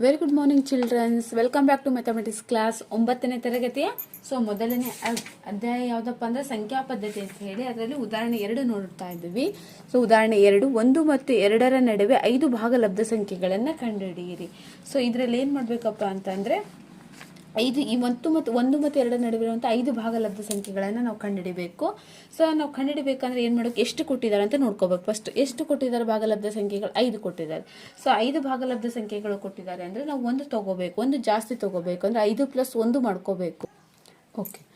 Very good morning childrens welcome back to mathematics class ಒಂಬತ್ತನೇ ತರಗತಿಯ. So ಮೊದಲನೇ ಅಧ್ಯಾಯ ಯಾವುದಪ್ಪ ಅಂದ್ರೆ ಸಂಖ್ಯಾ ಪದ್ಧತಿ ಅಂತ ಹೇಳಿ ಅದರಲ್ಲಿ ಉದಾಹರಣೆ ಎರಡು ನೋಡ್ತಾ ಇದ್ದೀವಿ. ಸೊ ಉದಾಹರಣೆ ಎರಡು, ಒಂದು ಮತ್ತು ಎರಡರ ನಡುವೆ ಐದು ಭಾಗಲಬ್ಧ ಸಂಖ್ಯೆಗಳನ್ನು ಕಂಡುಹಿಡಿಯಿರಿ. ಸೊ ಇದರಲ್ಲಿ ಏನು ಮಾಡಬೇಕಪ್ಪ ಅಂತಂದರೆ ಐದು ಈ ಒಂದು ಮತ್ತು ಒಂದು ಮತ್ತು ಎರಡರ ನಡುವಿರುವಂಥ ಐದು ಭಾಗಲಬ್ಧ ಸಂಖ್ಯೆಗಳನ್ನು ನಾವು ಕಂಡುಹಿಡಿಬೇಕು. ಸೊ ನಾವು ಕಂಡುಹಿಡಿಬೇಕಂದ್ರೆ ಏನು ಮಾಡೋಕೆ ಎಷ್ಟು ಕೊಟ್ಟಿದ್ದಾರೆ ಅಂತ ನೋಡ್ಕೋಬೇಕು. ಫಸ್ಟ್ ಎಷ್ಟು ಕೊಟ್ಟಿದ್ದಾರೆ ಭಾಗಲಬ್ಧ ಸಂಖ್ಯೆಗಳು? ಐದು ಕೊಟ್ಟಿದ್ದಾರೆ. ಸೊ ಐದು ಭಾಗಲಬ್ಧ ಸಂಖ್ಯೆಗಳು ಕೊಟ್ಟಿದ್ದಾರೆ ಅಂದರೆ ನಾವು ಒಂದು ತಗೋಬೇಕು. ಒಂದು ಜಾಸ್ತಿ ತಗೋಬೇಕು. ಅಂದರೆ ಐದು ಪ್ಲಸ್ ಒಂದು ಮಾಡ್ಕೋಬೇಕು. ಓಕೆ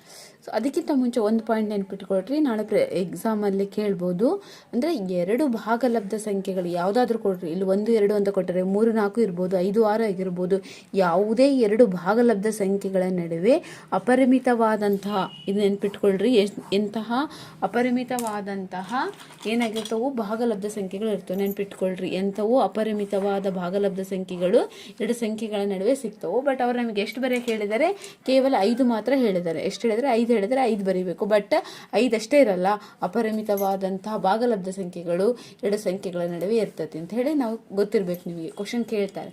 ಸೊ ಅದಕ್ಕಿಂತ ಮುಂಚೆ ಒಂದು ಪಾಯಿಂಟ್ ನೆನ್ಪಿಟ್ಕೊಳ್ರಿ. ನಾಳೆ ಪ್ರ ಎಕ್ಸಾಮಲ್ಲಿ ಕೇಳ್ಬೋದು. ಅಂದರೆ ಎರಡು ಭಾಗಲಬ್ಧ ಸಂಖ್ಯೆಗಳು ಯಾವುದಾದ್ರೂ ಕೊಡ್ರಿ. ಇಲ್ಲಿ ಒಂದು, ಎರಡು ಅಂತ ಕೊಟ್ಟರೆ ಮೂರು, ನಾಲ್ಕು ಇರ್ಬೋದು, ಐದು, ಆರು ಆಗಿರ್ಬೋದು. ಯಾವುದೇ ಎರಡು ಭಾಗಲಬ್ಧ ಸಂಖ್ಯೆಗಳ ನಡುವೆ ಅಪರಿಮಿತವಾದಂತಹ, ಇದು ನೆನ್ಪಿಟ್ಕೊಳ್ರಿ ಎಂತಹ ಅಪರಿಮಿತವಾದಂತಹ ಏನಾಗಿರ್ತವು ಭಾಗಲಬ್ಧ ಸಂಖ್ಯೆಗಳು ಇರ್ತವೆ. ನೆನ್ಪಿಟ್ಕೊಳ್ರಿ, ಎಂಥವೋ ಅಪರಿಮಿತವಾದ ಭಾಗಲಬ್ಧ ಸಂಖ್ಯೆಗಳು ಎರಡು ಸಂಖ್ಯೆಗಳ ನಡುವೆ ಸಿಗ್ತವು. ಬಟ್ ಅವರು ನಮಗೆ ಎಷ್ಟು ಬರೆಯಕ್ಕೆ ಹೇಳಿದ್ದಾರೆ? ಕೇವಲ ಐದು ಮಾತ್ರ ಹೇಳಿದ್ದಾರೆ. ಎಷ್ಟು ಹೇಳಿದರೆ? ಐದು ಹೇಳಿದರೆ ಐದು ಬರೀಬೇಕು. ಬಟ್ ಐದಷ್ಟೇ ಇರಲ್ಲ. ಅಪರಿಮಿತವಾದಂತಹ ಭಾಗಲಬ್ಧ ಸಂಖ್ಯೆಗಳು ಎರಡು ಸಂಖ್ಯೆಗಳ ನಡುವೆ ಇರ್ತದೆ ಅಂತ ಹೇಳಿ ನಾವು ಗೊತ್ತಿರಬೇಕು ನಿಮಗೆ. ಕ್ವಶನ್ ಕೇಳ್ತಾರೆ.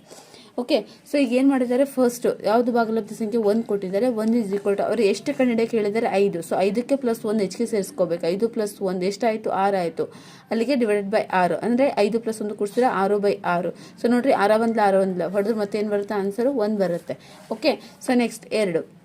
ಓಕೆ ಸೊ ಈಗ ಏನು ಮಾಡಿದ್ದಾರೆ? ಫಸ್ಟ್ ಯಾವುದು ಭಾಗಲಬ್ಧ ಸಂಖ್ಯೆ? ಒಂದು ಕೊಟ್ಟಿದ್ದಾರೆ. ಒಂದು ಇಸ್ ಈಕ್ವಲ್ ಟು ಅವರು ಎಷ್ಟು ಕಂಡಿಡಿಯಕ್ಕೆ ಹೇಳಿದ್ದಾರೆ ಐದು. ಸೊ ಐದಕ್ಕೆ ಪ್ಲಸ್ ಒಂದು ಹೆಚ್ಚಿಗೆ ಸೇರಿಸ್ಕೋಬೇಕು. ಐದು ಪ್ಲಸ್ ಒಂದು ಎಷ್ಟಾಯಿತು? ಆರು ಆಯಿತು. ಅಲ್ಲಿಗೆ ಡಿವೈಡೆಡ್ ಬೈ ಆರು. ಅಂದರೆ ಐದು ಪ್ಲಸ್ ಒಂದು ಕೊಡ್ಸಿದ್ರೆ ಆರು ಬೈ ಆರು. ಸೊ ನೋಡಿರಿ, ಆರ ಒಂದ್ಲ, ಆರು ಒಂದ್ಲ. ಹೊಡೆದ್ರೆ ಮತ್ತೇನು ಬರುತ್ತೆ? ಆನ್ಸರು ಒಂದು ಬರುತ್ತೆ. ಓಕೆ ಸೊ ನೆಕ್ಸ್ಟ್ ಎರಡು.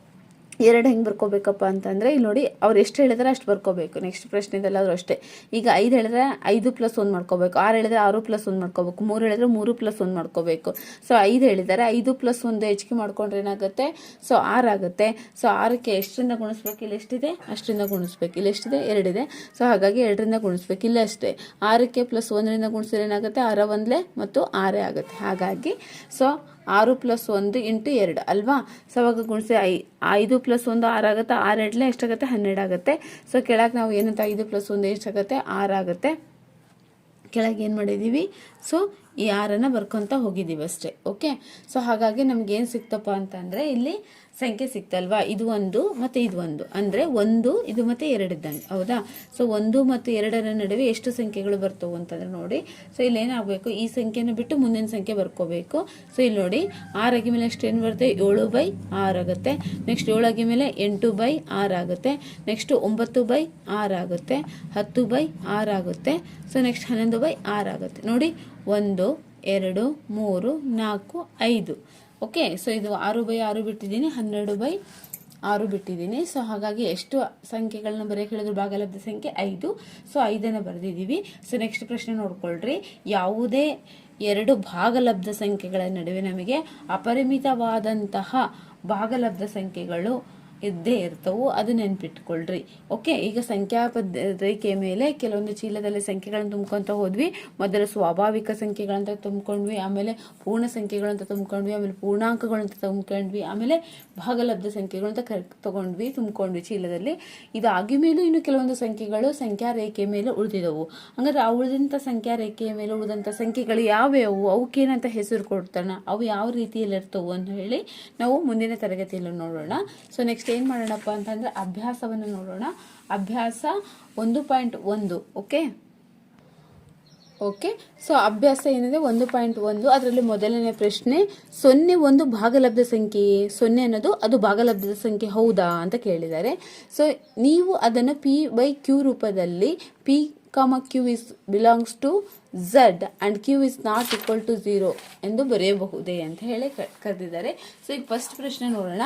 ಎರಡು ಹೆಂಗೆ ಬರ್ಕೋಬೇಕಪ್ಪ ಅಂತಂದರೆ, ಇಲ್ಲಿ ನೋಡಿ ಅವ್ರು ಎಷ್ಟು ಹೇಳಿದ್ರೆ ಅಷ್ಟು ಬರ್ಕೋಬೇಕು. ನೆಕ್ಸ್ಟ್ ಪ್ರಶ್ನೆದಲ್ಲಾದರೂ ಅಷ್ಟೇ. ಈಗ ಐದು ಹೇಳಿದ್ರೆ ಐದು ಪ್ಲಸ್ ಒಂದು ಮಾಡ್ಕೋಬೇಕು. ಆರು ಹೇಳಿದ್ರೆ ಆರು ಪ್ಲಸ್ ಒಂದು ಮಾಡ್ಕೋಬೇಕು. ಮೂರು ಹೇಳಿದ್ರೆ ಮೂರು ಪ್ಲಸ್ ಒಂದು ಮಾಡ್ಕೋಬೇಕು. ಸೊ ಐದು ಹೇಳಿದ್ದಾರೆ ಐದು ಪ್ಲಸ್ ಒಂದು ಹೆಚ್ಚಿಗೆ ಮಾಡ್ಕೊಂಡ್ರೆ ಏನಾಗುತ್ತೆ? ಸೊ ಆರು ಆಗುತ್ತೆ. ಸೊ ಆರಕ್ಕೆ ಎಷ್ಟರಿಂದ ಗುಣಿಸ್ಬೇಕು? ಇಲ್ಲಿ ಎಷ್ಟಿದೆ? ಅಷ್ಟರಿಂದ ಗುಣಿಸ್ಬೇಕು. ಇಲ್ಲಿ ಎಷ್ಟಿದೆ? ಎರಡಿದೆ. ಸೊ ಹಾಗಾಗಿ ಎರಡರಿಂದ ಗುಣಿಸ್ಬೇಕು. ಇಲ್ಲ ಅಷ್ಟೇ. ಆರಕ್ಕೆ ಪ್ಲಸ್ ಒಂದರಿಂದ ಗುಣಿಸಿದ್ರೆ ಏನಾಗುತ್ತೆ? ಆರ ಒಂದಲೇ ಮತ್ತು ಆರೇ ಆಗುತ್ತೆ. ಹಾಗಾಗಿ ಸೊ ಆರು ಪ್ಲಸ್ ಒಂದು ಇಂಟು ಎರಡು, ಅಲ್ವಾ? ಸೊ, ಅವಾಗ ಗುಣಿಸಿ ಐ, ಐದು ಪ್ಲಸ್ ಒಂದು ಆರಾಗುತ್ತೆ ಆರು ಎರಡಲೇ ಎಷ್ಟಾಗುತ್ತೆ? ಹನ್ನೆರಡು ಆಗುತ್ತೆ. ಸೊ, ಕೆಳಗೆ ನಾವು ಏನಂತ, ಐದು ಪ್ಲಸ್ ಒಂದು ಎಷ್ಟಾಗುತ್ತೆ? ಆರಾಗುತ್ತೆ ಕೆಳಗೆ ಏನು ಮಾಡಿದ್ದೀವಿ ಸೊ ಈ ಆರನ್ನು ಬರ್ಕೊತ ಹೋಗಿದ್ದೀವಿ ಅಷ್ಟೇ ಓಕೆ ಸೊ ಹಾಗಾಗಿ ನಮ್ಗೆ ಏನು ಸಿಕ್ತಪ್ಪ ಅಂತಂದರೆ ಇಲ್ಲಿ ಸಂಖ್ಯೆ ಸಿಕ್ತಲ್ವಾ? ಇದು ಒಂದು ಮತ್ತು ಇದು ಒಂದು. ಅಂದರೆ ಒಂದು, ಇದು ಮತ್ತು ಇದ್ದಂಗೆ ಹೌದಾ? ಸೊ ಒಂದು ಮತ್ತು ಎರಡರ ನಡುವೆ ಎಷ್ಟು ಸಂಖ್ಯೆಗಳು ಬರ್ತವೆ ಅಂತಂದ್ರೆ ನೋಡಿ. ಸೊ ಇಲ್ಲಿ ಏನಾಗಬೇಕು? ಈ ಸಂಖ್ಯೆನ ಬಿಟ್ಟು ಮುಂದಿನ ಸಂಖ್ಯೆ ಬರ್ಕೋಬೇಕು. ಸೊ ಇಲ್ಲಿ ನೋಡಿ ಆರಾಗಿ ಮೇಲೆ ಎಷ್ಟು ಏನು ಬರುತ್ತೆ? ಏಳು ಬೈ ಆರು ಆಗುತ್ತೆ. ನೆಕ್ಸ್ಟ್ ಏಳಾಗಿ ಮೇಲೆ ಎಂಟು ಬೈ ಆರು ಆಗುತ್ತೆ. ನೆಕ್ಸ್ಟ್ ಒಂಬತ್ತು ಬೈ ಆರು ಆಗುತ್ತೆ. ಹತ್ತು ಬೈ ಆರು ಆಗುತ್ತೆ. ಸೊ ನೆಕ್ಸ್ಟ್ ಹನ್ನೊಂದು ಬೈ ಆರು ಆಗುತ್ತೆ. ನೋಡಿ, ಒಂದು ಎರಡು, ಮೂರು, ನಾಲ್ಕು, ಐದು. ಓಕೆ ಸೊ ಇದು ಆರು ಬೈ ಆರು ಬಿಟ್ಟಿದ್ದೀನಿ, ಹನ್ನೆರಡು ಬೈ ಆರು ಬಿಟ್ಟಿದ್ದೀನಿ. ಸೊ ಹಾಗಾಗಿ ಎಷ್ಟು ಸಂಖ್ಯೆಗಳನ್ನ ಬರೆಯಕ್ಕೆ ಕೇಳಿದ್ರು ಭಾಗಲಬ್ಧ ಸಂಖ್ಯೆ ಐದು. ಸೊ ಐದನ್ನು ಬರೆದಿದ್ದೀವಿ. ಸೊ ನೆಕ್ಸ್ಟ್ ಪ್ರಶ್ನೆ ನೋಡ್ಕೊಳ್ರಿ. ಯಾವುದೇ ಎರಡು ಭಾಗಲಬ್ಧ ಸಂಖ್ಯೆಗಳ ನಡುವೆ ನಮಗೆ ಅಪರಿಮಿತವಾದಂತಹ ಭಾಗಲಬ್ಧ ಸಂಖ್ಯೆಗಳು ಇದ್ದೇ ಇರ್ತವು, ಅದು ನೆನ್ಪಿಟ್ಕೊಳ್ರಿ. ಓಕೆ ಈಗ ಸಂಖ್ಯಾ ರೇಖೆ ಮೇಲೆ ಕೆಲವೊಂದು ಚೀಲದಲ್ಲಿ ಸಂಖ್ಯೆಗಳನ್ನು ತುಂಬ್ಕೊತ ಹೋದ್ವಿ. ಮೊದಲು ಸ್ವಾಭಾವಿಕ ಸಂಖ್ಯೆಗಳಂತ ತುಂಬ್ಕೊಂಡ್ವಿ, ಆಮೇಲೆ ಪೂರ್ಣ ಸಂಖ್ಯೆಗಳಂತ ತುಂಬ್ಕೊಂಡ್ವಿ, ಆಮೇಲೆ ಪೂರ್ಣಾಂಕಗಳಂತ ತುಂಬ್ಕೊಂಡ್ವಿ, ಆಮೇಲೆ ಭಾಗಲಬ್ಧ ಸಂಖ್ಯೆಗಳಂತ ಕರ್, ತಗೊಂಡ್ವಿ, ತುಂಬ್ಕೊಂಡ್ವಿ ಚೀಲದಲ್ಲಿ. ಇದಾಗಿ ಮೇಲೂ ಇನ್ನು ಕೆಲವೊಂದು ಸಂಖ್ಯೆಗಳು ಸಂಖ್ಯಾ ರೇಖೆಯ ಮೇಲೆ ಉಳಿದಿದವು. ಹಂಗಾದ್ರೆ ಆ ಉಳಿದಂಥ ಸಂಖ್ಯಾ ರೇಖೆಯ ಮೇಲೆ ಉಳಿದಂಥ ಸಂಖ್ಯೆಗಳು ಯಾವ್ಯಾವು? ಅವಕ್ಕೇನಂತ ಹೆಸರು ಕೊಡ್ತಾನ? ಅವು ಯಾವ ರೀತಿಯಲ್ಲಿ ಇರ್ತವು ಅಂತ ಹೇಳಿ ನಾವು ಮುಂದಿನ ತರಗತಿಯಲ್ಲಿ ನೋಡೋಣ. ಸೊ ನೆಕ್ಸ್ಟ್ ಏನು ಮಾಡೋಣಪ್ಪ ಅಂತಂದರೆ ಅಭ್ಯಾಸವನ್ನು ನೋಡೋಣ. ಅಭ್ಯಾಸ ಒಂದು ಪಾಯಿಂಟ್ ಒಂದು, ಓಕೆ? ಓಕೆ? ಸೊ, ಅಭ್ಯಾಸ ಏನಿದೆ? ಒಂದು ಪಾಯಿಂಟ್ ಒಂದು, ಅದರಲ್ಲಿ ಮೊದಲನೇ ಪ್ರಶ್ನೆ, ಸೊನ್ನೆ ಒಂದು ಭಾಗಲಬ್ಧ ಸಂಖ್ಯೆಯೇ ಸೊನ್ನೆ ಅನ್ನೋದು ಅದು ಭಾಗಲಬ್ಧದ ಸಂಖ್ಯೆ ಹೌದಾ ಅಂತ ಕೇಳಿದ್ದಾರೆ. ಸೊ, ನೀವು ಅದನ್ನು ಪಿ ಬೈ ಕ್ಯೂ ರೂಪದಲ್ಲಿ P comma Q is belongs to Z and Q is not equal to zero ಎಂದು ಬರೆಯಬಹುದೇ ಅಂತ ಹೇಳಿ ಕರೆದಿದ್ದಾರೆ. ಸೊ ಈಗ ಫಸ್ಟ್ ಪ್ರಶ್ನೆ ನೋಡೋಣ.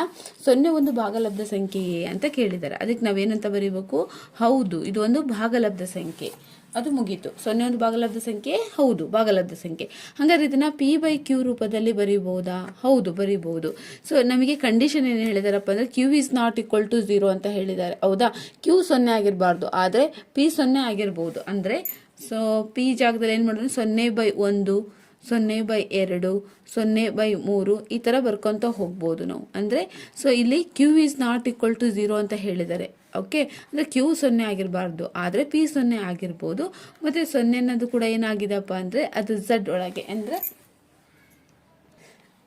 ಸೊನ್ನೆ ಒಂದು ಭಾಗಲಬ್ಧ ಸಂಖ್ಯೆಯೇ ಅಂತ ಕೇಳಿದ್ದಾರೆ. ಅದಕ್ಕೆ ನಾವೇನಂತ ಬರೀಬೇಕು? ಹೌದು, ಇದು ಒಂದು ಭಾಗಲಬ್ಧ ಸಂಖ್ಯೆ. ಅದು ಮುಗೀತು. ಸೊನ್ನೆ ಒಂದು ಬಾಗಲಬ್ಧ ಸಂಖ್ಯೆ, ಹೌದು ಬಾಗಲಬ್ಧ ಸಂಖ್ಯೆ. ಹಾಗಾದ್ರೆ ಇದನ್ನ ಪಿ ಬೈ ಕ್ಯೂ ರೂಪದಲ್ಲಿ ಬರೀಬಹುದಾ? ಹೌದು, ಬರೀಬಹುದು. ಸೊ ನಮಗೆ ಕಂಡೀಷನ್ ಏನು ಹೇಳಿದಾರಪ್ಪ ಅಂದ್ರೆ Q is not equal to zero ಅಂತ ಹೇಳಿದ್ದಾರೆ. ಹೌದಾ? ಕ್ಯೂ ಸೊನ್ನೆ ಆಗಿರಬಾರ್ದು. ಆದರೆ ಪಿ ಸೊನ್ನೆ ಆಗಿರ್ಬೋದು ಅಂದರೆ ಸೊ ಪಿ ಜಾಗದಲ್ಲಿ ಏನು ಮಾಡಿದ್ರೆ? ಸೊನ್ನೆ ಬೈ ಒಂದು, ಸೊನ್ನೆ ಬೈ ಎರಡು, ಸೊನ್ನೆ ಬೈ ಮೂರು, ಈ ಥರ ಬರ್ಕೊತ ಹೋಗ್ಬೋದು ನಾವು. ಅಂದರೆ ಸೊ ಇಲ್ಲಿ Q is not equal to zero ಅಂತ ಹೇಳಿದ್ದಾರೆ. ಓಕೆ? ಅಂದರೆ ಕ್ಯೂ ಸೊನ್ನೆ ಆಗಿರಬಾರ್ದು. ಆದರೆ ಪಿ ಸೊನ್ನೆ ಆಗಿರ್ಬೋದು. ಮತ್ತು ಸೊನ್ನೆ ಅನ್ನೋದು ಕೂಡ ಏನಾಗಿದೆಪ್ಪ ಅಂದರೆ ಅದು ಝಡ್ ಒಳಗೆ. ಅಂದರೆ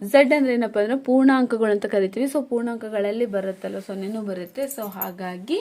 ಝಡ್ ಅಂದರೆ ಏನಪ್ಪ ಅಂದ್ರೆ ಪೂರ್ಣಾಂಕಗಳು ಅಂತ ಕರಿತೀವಿ. ಸೊ ಪೂರ್ಣಾಂಕಗಳಲ್ಲಿ ಬರುತ್ತಲ್ಲ, ಸೊನ್ನೆನೂ ಬರುತ್ತೆ. ಸೊ ಹಾಗಾಗಿ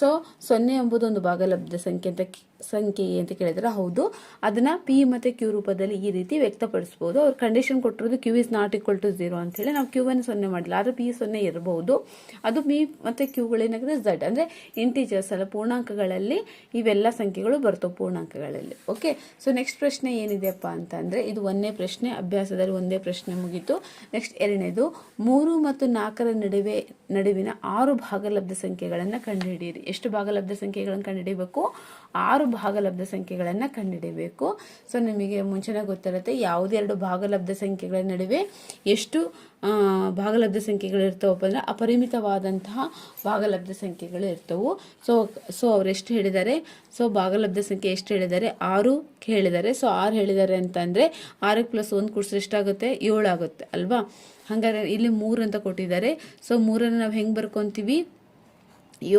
ಸೊ ಸೊನ್ನೆ ಎಂಬುದು ಒಂದು ಭಾಗಲಬ್ಧ ಸಂಖ್ಯೆ ಅಂತ ಸಂಖ್ಯೆ ಅಂತ ಕೇಳಿದ್ರೆ. ಹೌದು. ಅದನ್ನ ಪಿ ಮತ್ತು ಕ್ಯೂ ರೂಪದಲ್ಲಿ ಈ ರೀತಿ ವ್ಯಕ್ತಪಡಿಸ್ಬೋದು. ಅವ್ರು ಕಂಡೀಷನ್ ಕೊಟ್ಟಿರೋದು Q is not equal to zero ಅಂತ ಹೇಳಿ ನಾವು ಕ್ಯೂ ಅನ್ನು ಸೊನ್ನೆ ಮಾಡಿಲ್ಲ. ಆದ್ರೆ ಪಿ ಸೊನ್ನೆ ಇರಬಹುದು ಅದು ಪಿ ಮತ್ತು ಕ್ಯೂಗಳೇನಾಗಿದೆ ಝಡ್ ಅಂದರೆ ಇಂಟೀಜರ್ಸ್ ಅಲ್ಲ, ಪೂರ್ಣಾಂಕಗಳಲ್ಲಿ ಇವೆಲ್ಲ ಸಂಖ್ಯೆಗಳು ಬರ್ತವೆ ಪೂರ್ಣಾಂಕಗಳಲ್ಲಿ. ಓಕೆ ಸೊ ನೆಕ್ಸ್ಟ್ ಪ್ರಶ್ನೆ ಏನಿದೆಯಪ್ಪ ಅಂತಂದರೆ, ಇದು ಒಂದನೇ ಪ್ರಶ್ನೆ, ಅಭ್ಯಾಸದಲ್ಲಿ ಒಂದೇ ಪ್ರಶ್ನೆ ಮುಗೀತು. ನೆಕ್ಸ್ಟ್ ಎರಡನೇದು, ಮೂರು ಮತ್ತು ನಾಲ್ಕರ ನಡುವೆ, ನಡುವಿನ ಆರು ಭಾಗಲಬ್ಧ ಸಂಖ್ಯೆಗಳನ್ನು ಕಂಡುಹಿಡಿಯಿರಿ. ಎಷ್ಟು ಭಾಗಲಬ್ಧ ಸಂಖ್ಯೆಗಳನ್ನು ಕಂಡುಹಿಡಿಯಬೇಕು ಆರು ಭಾಗಲಬ್ಧ ಸಂಖ್ಯೆಗಳನ್ನು ಕಂಡುಹಿಡಿಯಬೇಕು ಸೊ ನಿಮಗೆ ಮುಂಚೆನೇ ಗೊತ್ತಿರುತ್ತೆ ಯಾವುದೆರಡು ಭಾಗಲಬ್ಧ ಸಂಖ್ಯೆಗಳ ನಡುವೆ ಎಷ್ಟು ಭಾಗಲಬ್ಧ ಸಂಖ್ಯೆಗಳು ಇರ್ತಾವಪ್ಪ ಅಂದರೆ ಅಪರಿಮಿತವಾದಂತಹ ಭಾಗಲಬ್ಧ ಸಂಖ್ಯೆಗಳು ಇರ್ತವು. ಸೊ ಸೊ ಎಷ್ಟು ಹೇಳಿದ್ದಾರೆ? ಸೊ ಭಾಗಲಬ್ಧ ಸಂಖ್ಯೆ ಎಷ್ಟು ಹೇಳಿದ್ದಾರೆ? ಆರು ಹೇಳಿದ್ದಾರೆ. ಸೊ ಆರು ಹೇಳಿದ್ದಾರೆ ಅಂತಂದರೆ ಆರಕ್ಕೆ ಪ್ಲಸ್ ಒಂದು ಕೂಡಿಸಿದ್ರೆ ಎಷ್ಟಾಗುತ್ತೆ? ಏಳು ಆಗುತ್ತೆ ಅಲ್ವಾ? ಹಾಗಾದ್ರೆ ಇಲ್ಲಿ ಮೂರು ಅಂತ ಕೊಟ್ಟಿದ್ದಾರೆ. ಸೊ ಮೂರನ್ನು ನಾವು ಹೆಂಗೆ ಬರ್ಕೊತೀವಿ?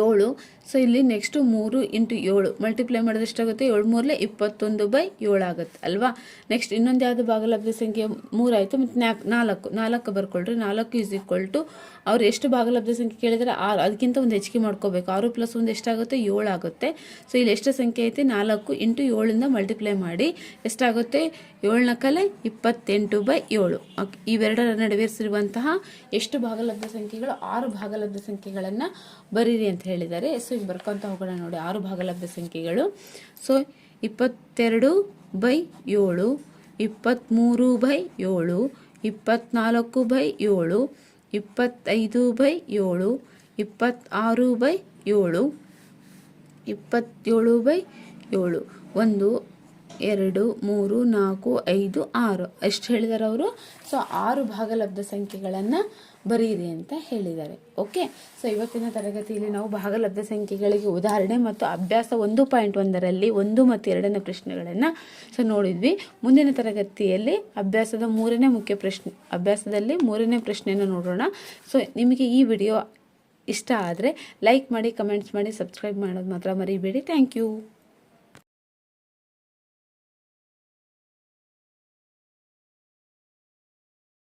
ಏಳು. ಸೊ ಇಲ್ಲಿ ನೆಕ್ಸ್ಟು ಮೂರು ಇಂಟು ಏಳು. ಮಲ್ಟಿಪ್ಲೈ ಮಾಡಿದ್ರೆ ಎಷ್ಟಾಗುತ್ತೆ? ಏಳು ಮೂರಲ್ಲೇ ಇಪ್ಪತ್ತೊಂದು ಬೈ ಏಳು ಆಗುತ್ತೆ, ಅಲ್ವಾ? ನೆಕ್ಸ್ಟ್ ಇನ್ನೊಂದು ಯಾವುದು ಭಾಗಲಬ್ಧ ಸಂಖ್ಯೆ? ಮೂರಾಯಿತು ಮತ್ತು ನಾಲ್ಕು ನಾಲ್ಕು ನಾಲ್ಕು ಬರ್ಕೊಳ್ರಿ. ನಾಲ್ಕು ಈಸ್ ಈಕ್ವಲ್ ಟು ಅವ್ರು ಎಷ್ಟು ಭಾಗಲಬ್ಧ ಸಂಖ್ಯೆ ಕೇಳಿದರೆ? ಆರು. ಅದಕ್ಕಿಂತ ಒಂದು ಹೆಚ್ಚಿಗೆ ಮಾಡ್ಕೋಬೇಕು. ಆರು ಪ್ಲಸ್ ಒಂದು ಎಷ್ಟಾಗುತ್ತೆ? ಏಳು ಆಗುತ್ತೆ. ಸೊ ಇಲ್ಲಿ ಎಷ್ಟು ಸಂಖ್ಯೆ ಐತೆ? ನಾಲ್ಕು ಇಂಟು ಏಳಿಂದ ಮಲ್ಟಿಪ್ಲೈ ಮಾಡಿ ಎಷ್ಟಾಗುತ್ತೆ? ಏಳನ ಕಲೆ ಇಪ್ಪತ್ತೆಂಟು ಬೈ ಏಳು. ಇವೆರಡರ ನಡುವೆ ಇರುವಂತಹ ಎಷ್ಟು ಭಾಗಲಬ್ಧ ಸಂಖ್ಯೆಗಳು? ಆರು ಭಾಗಲಬ್ಧ ಸಂಖ್ಯೆಗಳನ್ನು ಬರೀರಿ ಅಂತ ಹೇಳಿದ್ದಾರೆ. ಸೊ ಈಗ ಬರ್ಕೊಂತ ಹೋಗೋಣ ನೋಡಿ ಆರು ಭಾಗಲಬ್ಧ ಸಂಖ್ಯೆಗಳು. ಸೊ ಇಪ್ಪತ್ತೆರಡು ಬೈ ಏಳು ಇಪ್ಪತ್ತ್ಮೂರು ಬೈ ಏಳು, ಇಪ್ಪತ್ನಾಲ್ಕು ಬೈ ಏಳು, ಇಪ್ಪತ್ತೈದು ಬೈ ಏಳು, ಇಪ್ಪತ್ತಾರು ಬೈ ಏಳು, ಇಪ್ಪತ್ತೇಳು ಬೈ ಏಳು. ಒಂದು, ಎರಡು, ಮೂರು, ನಾಲ್ಕು, ಐದು, ಆರು. ಎಷ್ಟು ಹೇಳಿದಾರೆ ಅವರು? ಸೊ ಆರು ಭಾಗಲಬ್ಧ ಸಂಖ್ಯೆಗಳನ್ನು ಬರೀರಿ ಅಂತ ಹೇಳಿದ್ದಾರೆ. ಓಕೆ ಸೊ ಇವತ್ತಿನ ತರಗತಿಯಲ್ಲಿ ನಾವು ಭಾಗಲಬ್ಧ ಸಂಖ್ಯೆಗಳಿಗೆ ಉದಾಹರಣೆ ಮತ್ತು ಅಭ್ಯಾಸ ಒಂದು ಪಾಯಿಂಟ್ ಒಂದರಲ್ಲಿ ಒಂದು ಮತ್ತು ಎರಡನೇ ಪ್ರಶ್ನೆಗಳನ್ನು ಸೊ ನೋಡಿದ್ವಿ. ಮುಂದಿನ ತರಗತಿಯಲ್ಲಿ ಅಭ್ಯಾಸದ ಮೂರನೇ ಮುಖ್ಯ ಪ್ರಶ್ನೆ, ಅಭ್ಯಾಸದಲ್ಲಿ ಮೂರನೇ ಪ್ರಶ್ನೆಯನ್ನು ನೋಡೋಣ. ಸೊ ನಿಮಗೆ ಈ ವಿಡಿಯೋ ಇಷ್ಟ ಆದರೆ ಲೈಕ್ ಮಾಡಿ, ಕಮೆಂಟ್ಸ್ ಮಾಡಿ, ಸಬ್ಸ್ಕ್ರೈಬ್ ಮಾಡೋದು ಮಾತ್ರ ಮರಿಬೇಡಿ. Thank you